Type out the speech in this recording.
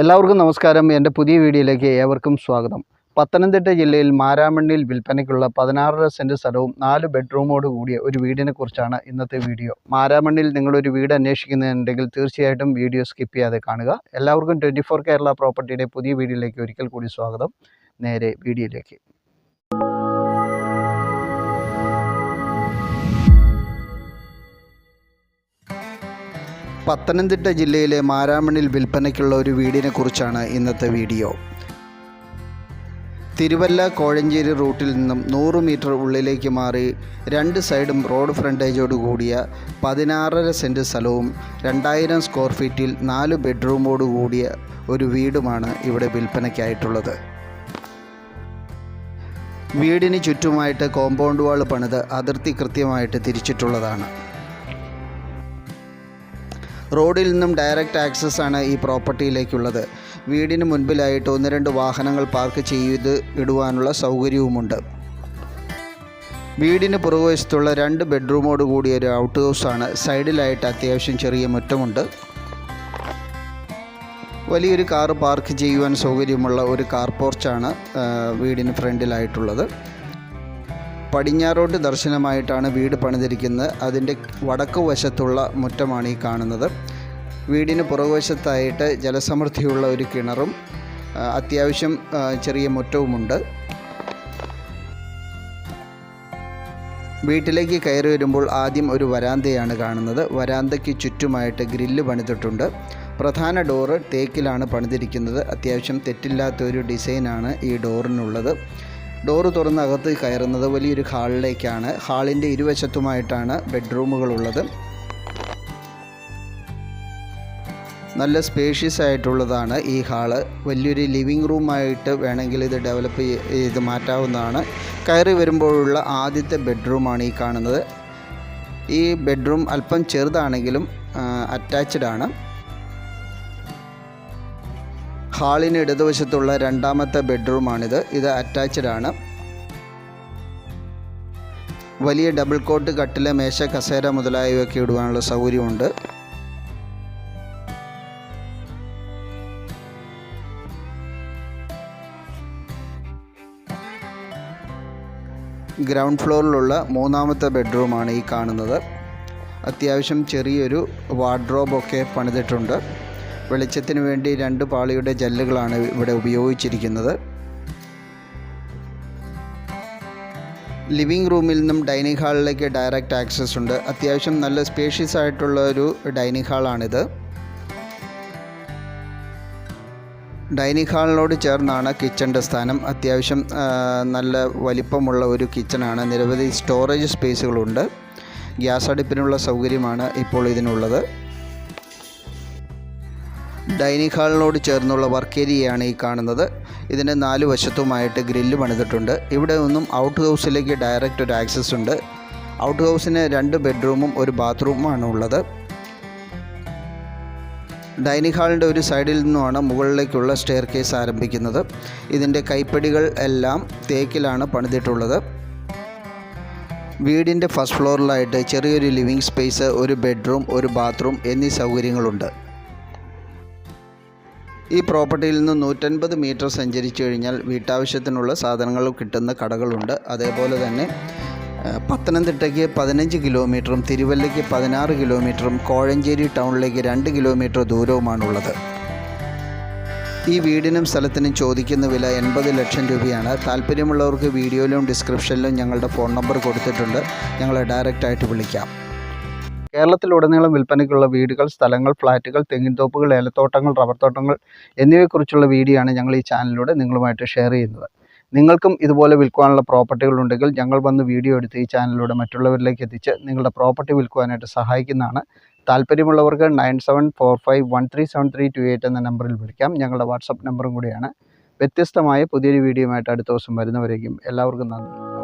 എല്ലാവർക്കും നമസ്കാരം. എന്റെ പുതിയ വീഡിയോയിലേക്ക് ഏവർക്കും സ്വാഗതം. പത്തനംതിട്ട ജില്ലയിൽ മാരാമണ്ണിയിൽ വിൽപ്പനയ്ക്കുള്ള പതിനാറര സെന്റ് സ്ഥലവും നാല് ബെഡ്റൂമോട് കൂടിയ ഒരു വീടിനെ കുറിച്ചാണ് ഇന്നത്തെ വീഡിയോ. മാരാമണ്ണിൽ നിങ്ങളൊരു വീട് അന്വേഷിക്കുന്നുണ്ടെങ്കിൽ തീർച്ചയായിട്ടും വീഡിയോ സ്കിപ്പ് ചെയ്യാതെ കാണുക. എല്ലാവർക്കും ട്വന്റി ഫോർ കേരള പ്രോപ്പർട്ടിയുടെ പുതിയ വീഡിയോയിലേക്ക് ഒരിക്കൽ കൂടി സ്വാഗതം. നേരെ വീഡിയോയിലേക്ക്. പത്തനംതിട്ട ജില്ലയിലെ മാരാമണിൽ വിൽപ്പനയ്ക്കുള്ള ഒരു വീടിനെ കുറിച്ചാണ് ഇന്നത്തെ വീഡിയോ. തിരുവല്ല കോഴഞ്ചേരി റൂട്ടിൽ നിന്നും നൂറ് മീറ്റർ ഉള്ളിലേക്ക് മാറി രണ്ട് സൈഡും റോഡ് ഫ്രണ്ടേജോട് കൂടിയ പതിനാറര സെന്റ് സ്ഥലവും രണ്ടായിരം സ്ക്വയർ ഫീറ്റിൽ നാല് ബെഡ്റൂമോട് കൂടിയ ഒരു വീടുമാണ് ഇവിടെ വിൽപ്പനയ്ക്കായിട്ടുള്ളത്. വീടിന് ചുറ്റുമായിട്ട് കോമ്പൗണ്ട് വാൾ പണിത് അതിർത്തി കൃത്യമായിട്ട് തിരിച്ചിട്ടുള്ളതാണ്. റോഡിൽ നിന്നും ഡയറക്റ്റ് ആക്സസ് ആണ് ഈ പ്രോപ്പർട്ടിയിലേക്കുള്ളത്. വീടിന് മുൻപിലായിട്ട് ഒന്ന് രണ്ട് വാഹനങ്ങൾ പാർക്ക് ചെയ്ത് ഇടുവാനുള്ള സൗകര്യവുമുണ്ട്. വീടിന് പുറകുവശത്തുള്ള രണ്ട് ബെഡ്റൂമോട് കൂടിയ ഒരു ഔട്ട് ആണ്. സൈഡിലായിട്ട് അത്യാവശ്യം ചെറിയ മുറ്റമുണ്ട്. വലിയൊരു കാർ പാർക്ക് ചെയ്യുവാൻ സൗകര്യമുള്ള ഒരു കാർ പോർച്ചാണ് വീടിന് ഫ്രണ്ടിലായിട്ടുള്ളത്. പടിഞ്ഞാറോട്ട് ദർശനമായിട്ടാണ് വീട് പണിതിരിക്കുന്നത്. അതിന്റെ വടക്ക് വശത്തുള്ള മുറ്റമാണ് ഈ കാണുന്നത്. വീടിന് പുറകുവശത്തായിട്ട് ജലസമൃദ്ധിയുള്ള ഒരു കിണറും അത്യാവശ്യം ചെറിയ മുറ്റവുമുണ്ട്. വീട്ടിലേക്ക് കയറി വരുമ്പോൾ ആദ്യം ഒരു വരാന്തയാണ് കാണുന്നത്. വരാന്തയ്ക്ക് ചുറ്റുമായിട്ട് ഗ്രില്ല് പണിതിട്ടുണ്ട്. പ്രധാന ഡോറ് തേക്കിലാണ് പണിതിരിക്കുന്നത്. അത്യാവശ്യം തെറ്റില്ലാത്തൊരു ഡിസൈനാണ് ഈ ഡോറിനുള്ളത്. ഡോറ് തുറന്ന് അകത്ത് കയറുന്നത് വലിയൊരു ഹാളിലേക്കാണ്. ഹാളിന്റെ ഇരുവശത്തുമായിട്ടാണ് ബെഡ്റൂമുകളുള്ളത്. നല്ല സ്പേഷ്യസ് ആയിട്ടുള്ളതാണ് ഈ ഹാൾ. വലിയൊരു ലിവിങ് റൂമായിട്ട് വേണമെങ്കിൽ ഇത് ഡെവലപ്പ് ചെയ്ത് മാറ്റാവുന്നതാണ്. കയറി വരുമ്പോഴുള്ള ആദ്യത്തെ ബെഡ്റൂമാണ് ഈ കാണുന്നത്. ഈ ബെഡ്റൂം അല്പം ചെറുതാണെങ്കിലും അറ്റാച്ച്ഡ് ആണ്. ഹാളിന് ഇടതുവശത്തുള്ള രണ്ടാമത്തെ ബെഡ്റൂമാണിത്. ഇത് അറ്റാച്ച്ഡ് ആണ്. വലിയ ഡബിൾ കോട്ട് കട്ടിലെ മേശ കസേര മുതലായവയൊക്കെ ഇടുവാനുള്ള സൗകര്യമുണ്ട്. ഗ്രൗണ്ട് ഫ്ലോറിലുള്ള മൂന്നാമത്തെ ബെഡ്റൂമാണ് ഈ കാണുന്നത്. അത്യാവശ്യം ചെറിയൊരു വാർഡ്രോബൊക്കെ പണിതിട്ടുണ്ട്. വെളിച്ചത്തിന് വേണ്ടി രണ്ട് പാളിയുടെ ജല്ലുകളാണ് ഇവിടെ ഉപയോഗിച്ചിരിക്കുന്നത്. ലിവിംഗ് റൂമിൽ നിന്നും ഡൈനിങ് ഹാളിലേക്ക് ഡയറക്റ്റ് ആക്സസ് ഉണ്ട്. അത്യാവശ്യം നല്ല സ്പേഷ്യസ് ആയിട്ടുള്ള ഒരു ഡൈനിങ് ഹാളാണിത്. ഡൈനിങ് ഹാളിനോട് ചേർന്നാണ് കിച്ചന്റെ സ്ഥാനം. അത്യാവശ്യം നല്ല വലിപ്പമുള്ള ഒരു കിച്ചണാണ് നിരവധി സ്റ്റോറേജ് സ്പേസുകളുണ്ട്. ഗ്യാസ് അടുപ്പിനുള്ള സൗകര്യമാണ് ഇപ്പോൾ ഇതിനുള്ളത്. ഡൈനിങ് ഹാളിനോട് ചേർന്നുള്ള വർക്ക് ഏരിയയാണ് ഈ കാണുന്നത്. ഇതിന് നാല് വശത്തുമായിട്ട് ഗ്രില്ല് പണിതിട്ടുണ്ട്. ഇവിടെ നിന്നും ഔട്ട് ഹൗസിലേക്ക് ഡയറക്റ്റ് ഒരു ആക്സസ് ഉണ്ട്. ഔട്ട് ഹൗസിന് രണ്ട് ബെഡ്റൂമും ഒരു ബാത്റൂമുമാണ് ഉള്ളത്. ഡൈനിങ് ഹാളിന്റെ ഒരു സൈഡിൽ നിന്നുമാണ് മുകളിലേക്കുള്ള സ്റ്റെയർ കേസ് ആരംഭിക്കുന്നത്. ഇതിന്റെ കൈപ്പടികൾ എല്ലാം തേക്കിലാണ് പണിതിട്ടുള്ളത്. വീടിന്റെ ഫസ്റ്റ് ഫ്ലോറിലായിട്ട് ചെറിയൊരു ലിവിങ് സ്പേസ് ഒരു ബെഡ്റൂം ഒരു ബാത്റൂം എന്നീ സൗകര്യങ്ങളുണ്ട്. ഈ പ്രോപ്പർട്ടിയിൽ നിന്ന് നൂറ്റൻപത് മീറ്റർ സഞ്ചരിച്ചു കഴിഞ്ഞാൽ വീട്ടാവശ്യത്തിനുള്ള സാധനങ്ങൾ കിട്ടുന്ന കടകളുണ്ട്. അതേപോലെ തന്നെ പത്തനംതിട്ടയ്ക്ക് പതിനഞ്ച് കിലോമീറ്ററും തിരുവല്ലയ്ക്ക് പതിനാറ് കിലോമീറ്ററും കോഴഞ്ചേരി ടൗണിലേക്ക് രണ്ട് കിലോമീറ്റർ ദൂരവുമാണുള്ളത്. ഈ വീടിനും സ്ഥലത്തിനും ചോദിക്കുന്ന വില എൺപത് ലക്ഷം രൂപയാണ്. താല്പര്യമുള്ളവർക്ക് വീഡിയോയിലും ഡിസ്ക്രിപ്ഷനിലും ഞങ്ങളുടെ ഫോൺ നമ്പർ കൊടുത്തിട്ടുണ്ട്. ഞങ്ങളെ ഡയറക്റ്റായിട്ട് വിളിക്കാം. കേരളത്തിലുടനീളം വിൽപ്പനയ്ക്കുള്ള വീടുകൾ സ്ഥലങ്ങൾ ഫ്ലാറ്റുകൾ തെങ്ങിൻതോപ്പുകൾ ഏലത്തോട്ടങ്ങൾ റബ്ബർ തോട്ടങ്ങൾ എന്നിവയെക്കുറിച്ചുള്ള വീഡിയോ ആണ് ഞങ്ങൾ ഈ ചാനലിലൂടെ നിങ്ങളുമായിട്ട് ഷെയർ ചെയ്യുന്നത്. നിങ്ങൾക്കും ഇതുപോലെ വിൽക്കുവാനുള്ള പ്രോപ്പർട്ടികൾ ഉണ്ടെങ്കിൽ ഞങ്ങൾ വന്ന് വീഡിയോ എടുത്ത് ഈ ചാനലിലൂടെ മറ്റുള്ളവരിലേക്ക് എത്തിച്ച് നിങ്ങളുടെ പ്രോപ്പർട്ടി വിൽക്കുവാനായിട്ട് സഹായിക്കുന്നതാണ്. താല്പര്യമുള്ളവർക്ക് nine seven four five one three seven three two eight എന്ന നമ്പറിൽ വിളിക്കാം. ഞങ്ങളുടെ വാട്സപ്പ് നമ്പറും കൂടിയാണ്. വ്യത്യസ്തമായ പുതിയൊരു വീഡിയോയുമായിട്ട് അടുത്ത ദിവസം വരുന്നവരേക്കും എല്ലാവർക്കും നന്ദി.